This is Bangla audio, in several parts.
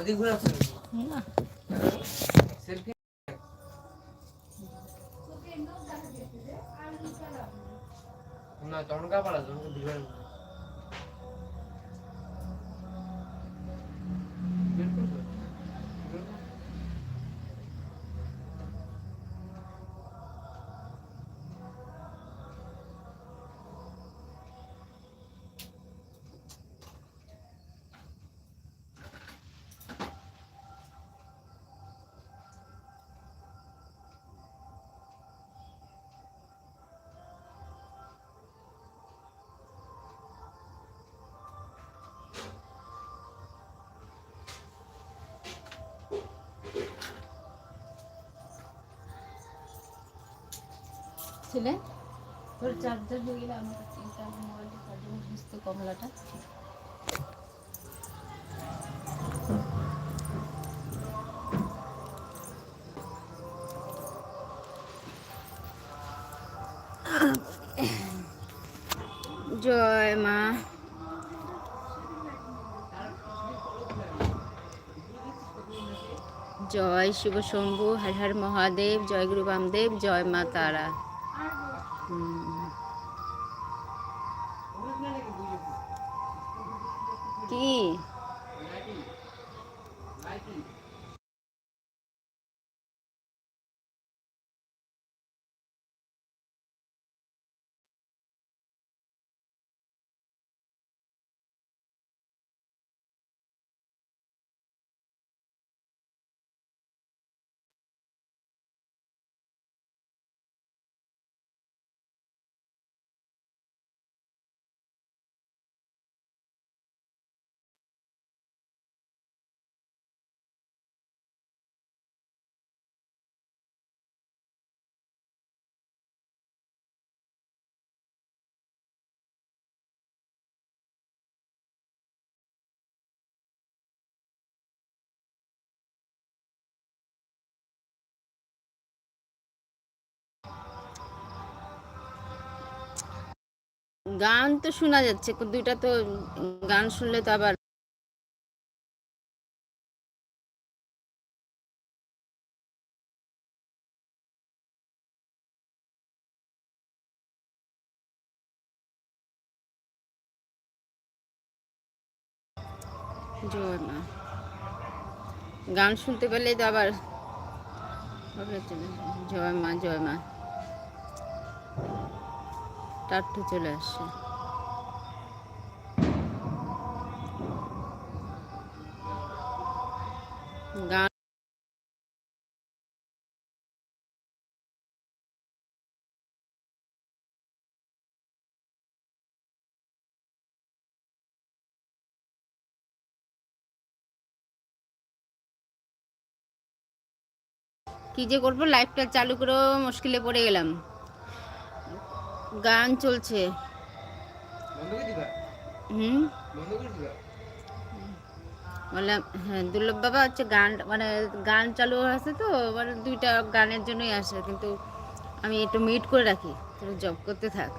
আমাদের ঘুরে আসছে না। দিবেন না। তখন কা পালা তখন ভিডিও ছেলে তোর চার্জার হয়ে গেলে আমার কাছে মোবাইলটা কমলাটা। জয় মা। জয় শিব শম্ভু, হর হর মহাদেব, জয় গুরু বামদেব, জয় মা তারা। I think. গান তো শোনা যাচ্ছে দুইটা তো গান শুনলে তো আবার গান শুনতে পেলেই তো আবার জয় মা জয় মা। টাট্টু চলে গান কি যে করব লাইভটা চালু করেও মুশকিলে পড়ে গেলাম। গান চলছে। হুম? বললাম হ্যাঁ দুর্লভ বাবা হচ্ছে গান মানে গান চালু আছে তো মানে দুইটা গানের জন্যই আসে কিন্তু আমি একটু মিট করে রাখি তুই জব করতে থাক।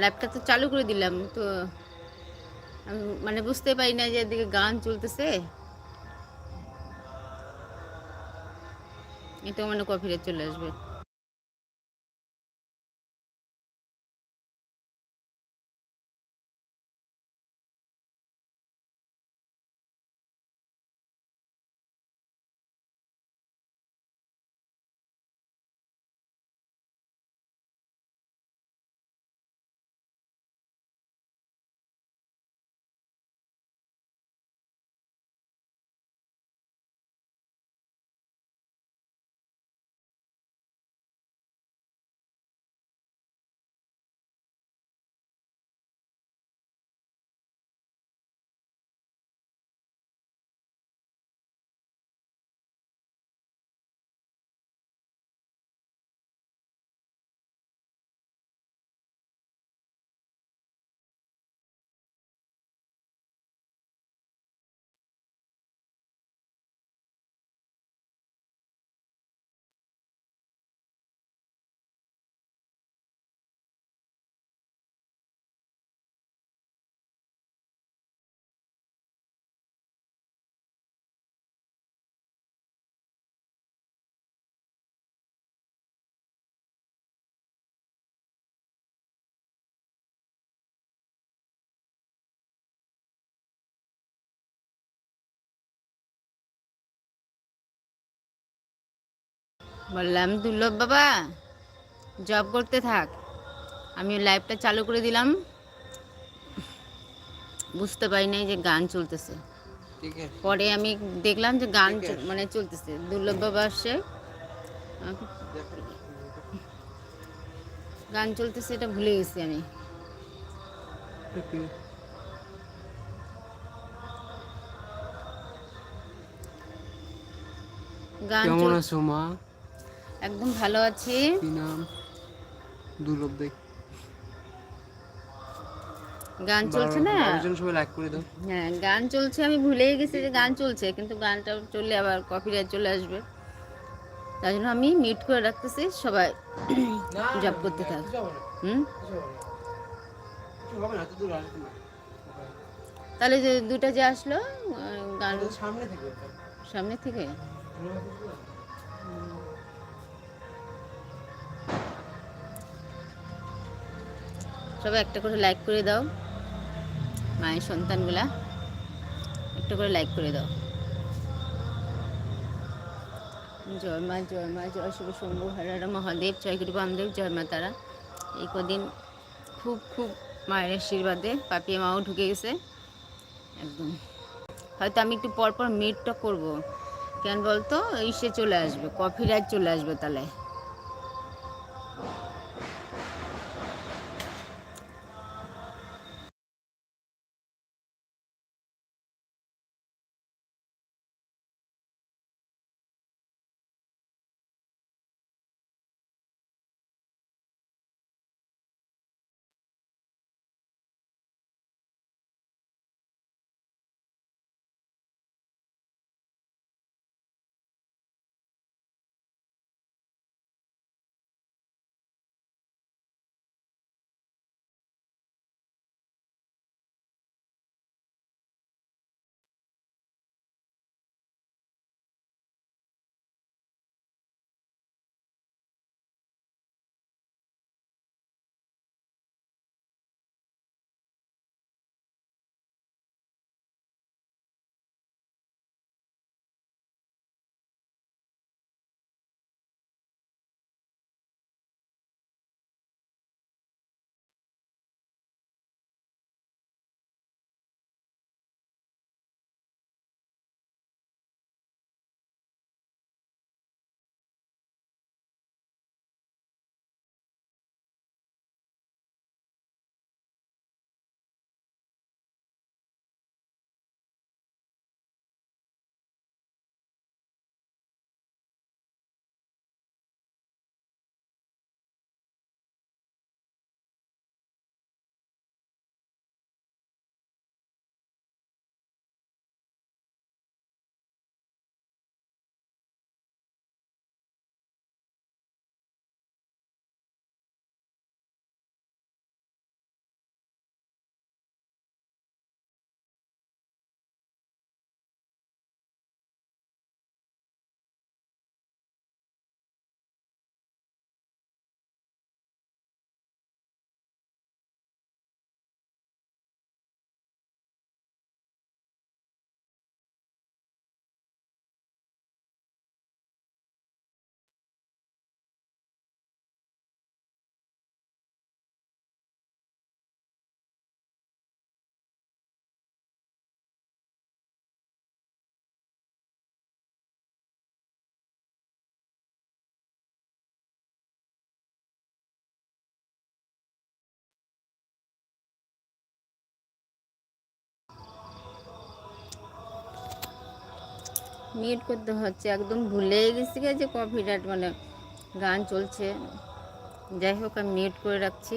ল্যাপটপ তো চালু করে দিলাম, তো আমি মানে বুঝতে পারি না যে এদিকে গান চলতেছে। এটা মানে কফিরে চলে আসবে। বললাম দুর্লভ বাবা জব করতে থাক। আমি লাইভটা চালু করে দিলাম। বুঝতে পারি নাই যে গান চলতেছে। পরে আমি দেখলাম যে গান। মানে চলতেছে। দুর্লভ বাবা আসছে। গান চলতেছে এটা ভুলে গেছি আমি। গান কেমন আছো মা? একদম ভালো আছি। কি নাম? দুর্লভ দেখ গান চলছে না? বারোজন সবাই লাইক করে দাও। হ্যাঁ গান চলছে আমি ভুলেই গেছি যে গান চলছে কিন্তু গানটা চললে আবার কপিরাইট চলে আসবে। তাই জন্য আমি মিউট করে রাখতেছি সবাই জব করতে থাক। হুম? তাহলে যে দুটা যে আসলো গান সামনে থেকে। সামনে থেকে? সবাই একটা করে লাইক করে দাও। মায়ের সন্তানগুলা একটা করে লাইক করে দাও। জয় মা জয় মা, জয় শিব শম্ভু হরারা মহাদেব, জয় গুরু বামদেব, জয় মা তারা। এই কদিন খুব খুব মায়ের আশীর্বাদে পাপিয়া মাও ঢুকে গেছে। একদম। হয়তো আমি একটু পরপর পর মিটটা করব। কেন বলতো? ইসে চলে আসবে কফি রাইট চলে আসবে তাহলে মিউট করতে হচ্ছে। একদম ভুলে গেছি যে কপিরাইট মানে গান চলছে। যাই হোক, আমি মিউট করে রাখছি।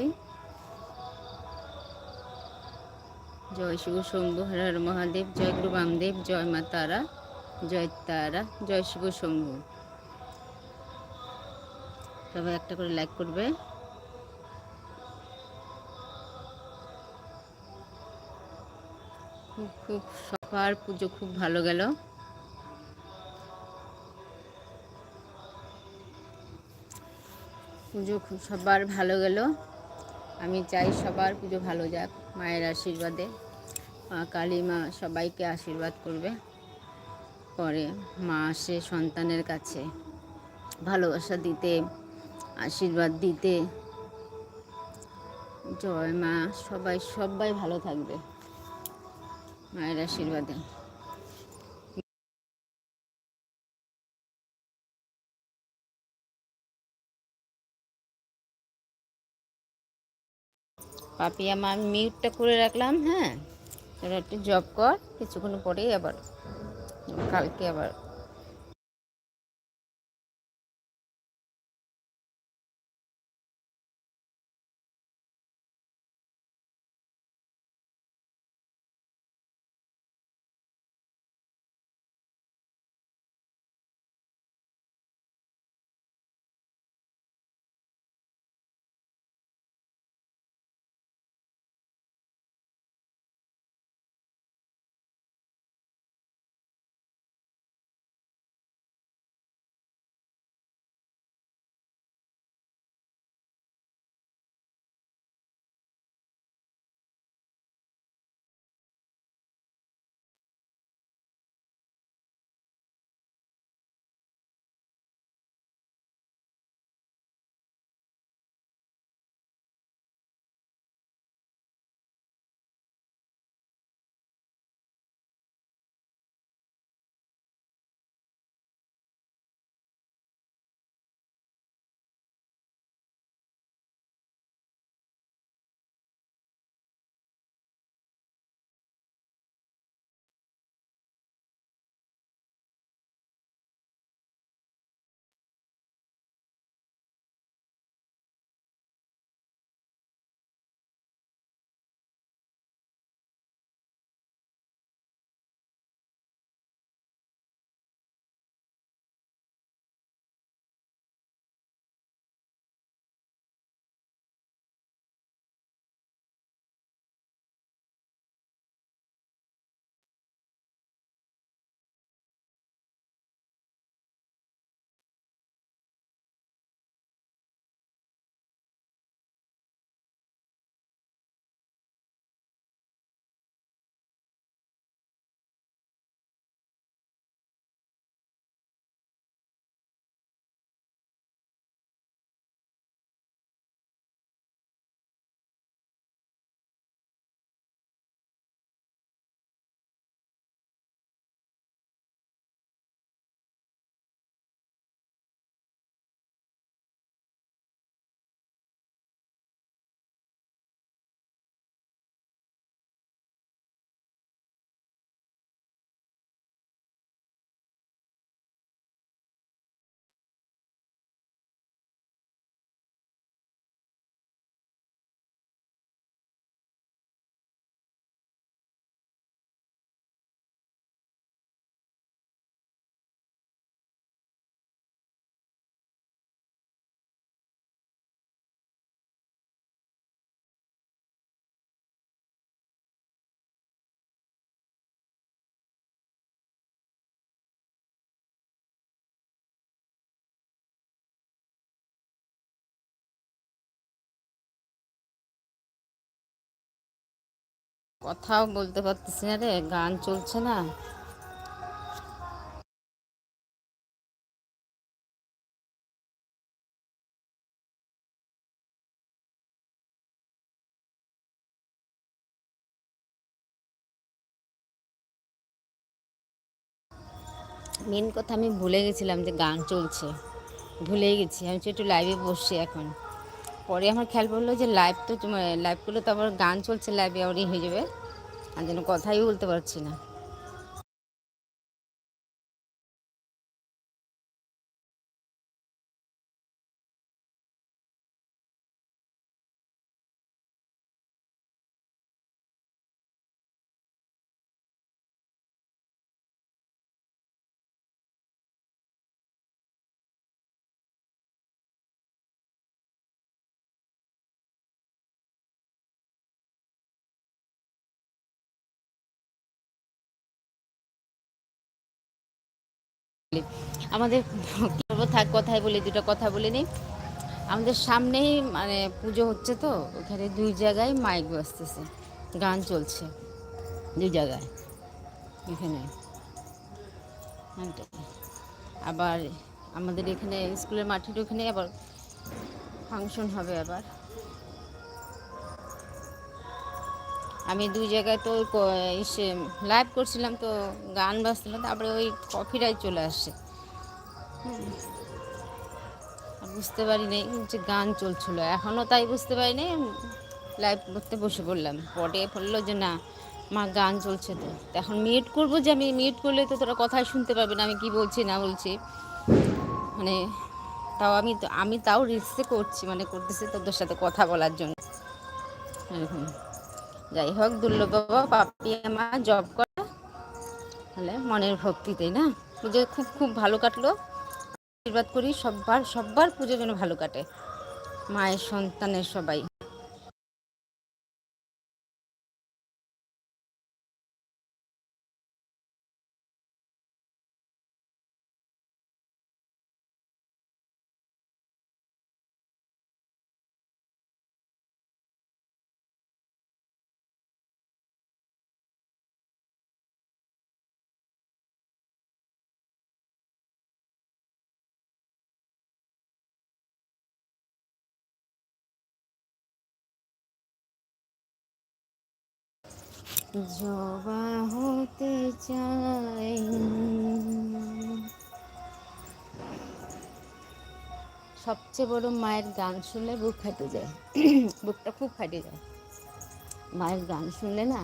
জয় শিব শম্ভু, হর মহাদেব, জয় গুরু বামদেব, জয় মা তারা, জয় তারা, জয় শিব শম্ভু। সবাই একটা করে লাইক করবে। খুব খুব, সবার পুজো খুব ভালো গেল। পুজো সবার ভালো গেল। আমি চাই সবার পুজো ভালো যাক, মায়ের আশীর্বাদে। মা, কালী মা সবাইকে আশীর্বাদ করবে। পরে মা আসে সন্তানের কাছে, ভালোবাসা দিতে, আশীর্বাদ দিতে। জয় মা, সবাই সবাই ভালো থাকবে মায়ের আশীর্বাদে। পাপি, আমার মিউটটা করে রাখলাম হ্যাঁ? এবার একটু জব কর, কিছুক্ষণ পরেই আবার, কালকে আবার কথাও বলতে পারতেছি না রে, গান চলছে না। মেন কথা আমি ভুলে গেছিলাম যে গান চলছে। ভুলেই গেছি, আমি একটু লাইভে বসছি এখন। পরে আমার খেয়াল পড়ল যে লাইভ তো লাইভ করলে তো আবার গান চলছে লাইভে আবার হয়ে যাবে। আর যেন কথাই বলতে পারছি না। আমাদের থাক, কথাই বলি, দুটো কথা বলে নিই। আমাদের সামনেই মানে পুজো হচ্ছে তো, ওখানে দুই জায়গায় মাইক বাজতেছে, গান চলছে, দুই জায়গায়, এখানে। আবার আমাদের এখানে, স্কুলের মাঠের ওখানে আবার ফাংশন হবে আবার। আমি দুই জায়গায় তো এসে লাইভ করছিলাম তো গান বাজছিল, তারপরে ওই কপিরাইট চলে আসছে বুঝতে পারি পারিনি যে গান চলছিল। এখনও তাই বুঝতে পারিনি লাইভ করতে বসে পড়লাম। পরে বলল যে, না, মা, গান চলছে তো। তো এখন মিউট করব যে, আমি মিউট করলে তো তোরা কথাই শুনতে পারবে না, আমি কি বলছি, না বলছি। মানে তাও আমি তো, আমি তাও রিস্কে করছি মানে করতেছি তোদের সাথে কথা বলার জন্য। এরকম। যাই হোক দুর্লভ বাবা, পাপি মা জব করা। তাহলে মনের ভক্তিতেই না? পুজো খুব খুব ভালো কাটলো। আশীর্বাদ করি, সববার সববার পুজো যেন ভালো কাটে। মায়ের সন্তানের সবাই। জবা হতে চাই। সবচেয়ে বড় মায়ের গান শুনলে বুক ফাটে যায়। বুকটা খুব ফাটে যায়। মায়ের গান শুনলে না,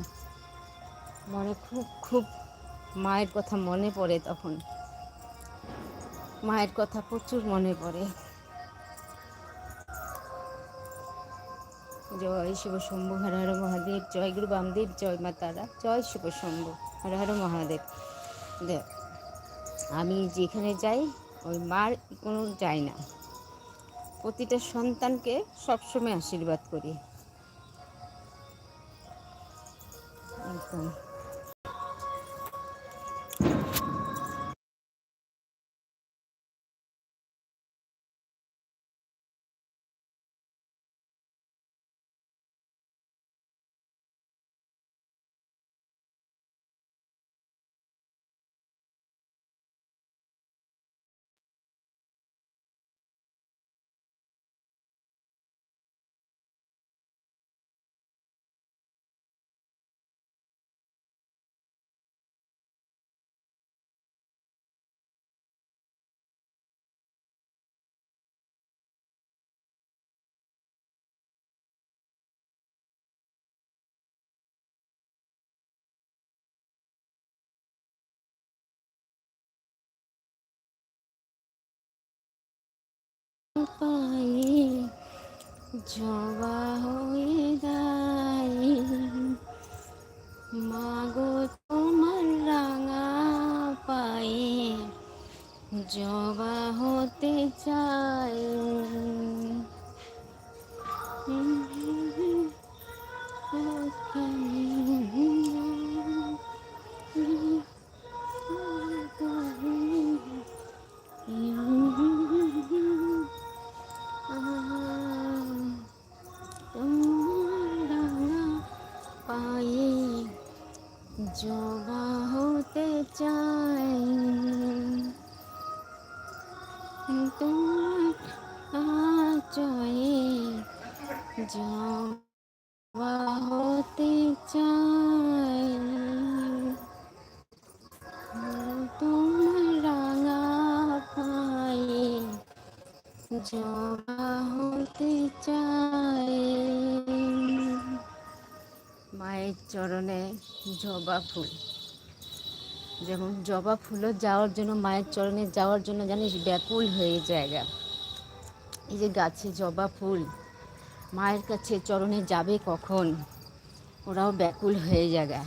মনে খুব খুব মায়ের কথা মনে পড়ে তখন। মায়ের কথা প্রচুর মনে পড়ে। জয় শিব শম্ভু, হর হর মহাদেব, জয় গুরু বামদেব, জয় মা তারা, জয় শিব শম্ভু, হর হর মহাদেব। আমি যেখানে যাই, ওই মার কোনো যাই না। প্রতিটা সন্তানকে সবসময় আশীর্বাদ করি। একদম। পায়ে জবা হয়ে যাই মাগো তোমার রাঙা পায়ে জবা হতে চাই জবা হতে চাই। তোমার আচয়ে জবা হতে চাই। তোমার রাঙা পায়ে জবা হতে চাই। চরণে জবা ফুল। যেমন জবা ফুলও যাওয়ার জন্য, মায়ের চরণে যাওয়ার জন্য জানিস ব্যাকুল হয়ে জায়গা। এই যে গাছে জবা ফুল, মায়ের কাছে চরণে যাবে কখন? ওরাও ব্যাকুল হয়ে জায়গা।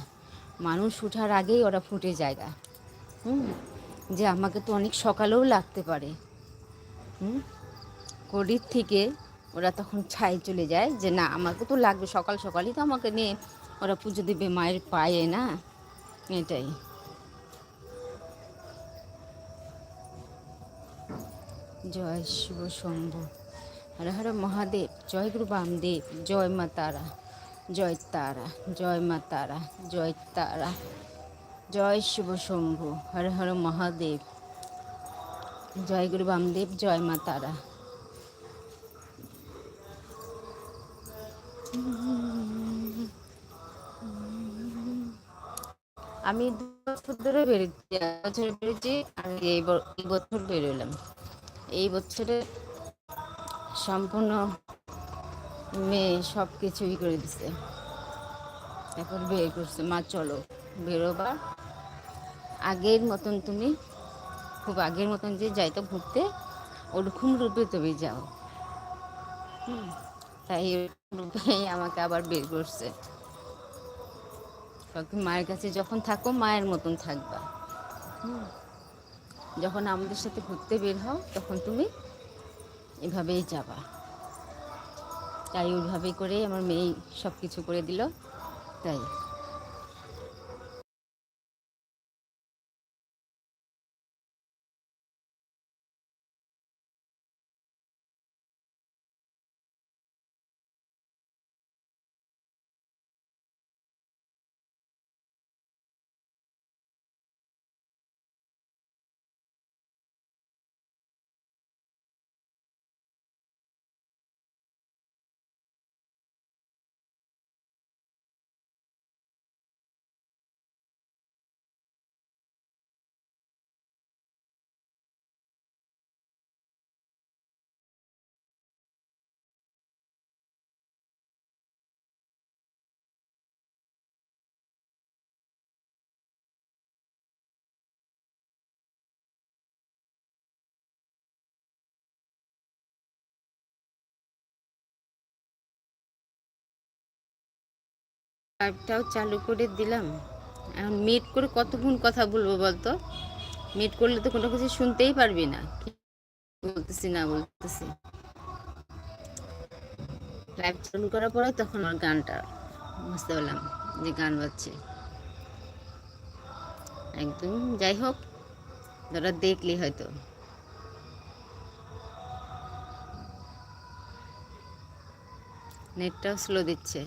মানুষ উঠার আগেই ওরা ফুটে জায়গা। হুম? যে আমাকে তো অনেক সকালেও লাগতে পারে। হুম? কড়ির থেকে ওরা তখন ছাই চলে যায় যে, না, আমাকে তো লাগবে সকাল সকালই তো আমাকে নিয়ে ওরা পুজো দেবে মায়ের পায়ে, না? এটাই। জয় শিব শম্ভু। হর হর মহাদেব, জয় গুরু বামদেব, জয় মা তারা, জয় তারা, জয় মা তারা, জয় তারা, জয় শিব শম্ভু, হর হর মহাদেব, জয় গুরু বামদেব, জয় মা তারা। আমি দু বছর ধরে বেরোচ্ছি বছর বেরোচ্ছি আমি এই বছর বেরোলাম এই বছরে সম্পূর্ণ মেয়ে সব কিছুই করে দিছে। এখন বের করছে মা চলো বেরোবা। আগের মতন তুমি খুব আগের মতন যে যাইতো ঘুরতে ওরকম রূপে তুমি যাও। হুম, তাই রূপেই আমাকে আবার বের করছে। কারণ মায়ের কাছে যখন থাকো, মায়ের মতন থাকবা। যখন আমাদের সাথে ঘুরতে বের হও, তখন তুমি এভাবেই যাবা। তাই ওইভাবেই করে আমার মেয়ে সব কিছু করে দিল, তাই। লাইভটাও চালু করে দিলাম। এখন মিট করে কতক্ষণ কথা বলব বলতো? মিট করলে তো কোনো কিছু শুনতেই পারবি না। বলতেছি না বলতেছি। লাইভ চালু করার পরে তখন আমার গানটা বুঝতে পারলাম যে গান বাজছে। একদম, যাই হোক, তোরা দেখলি হয়তো। নেটটাও স্লো দিচ্ছে।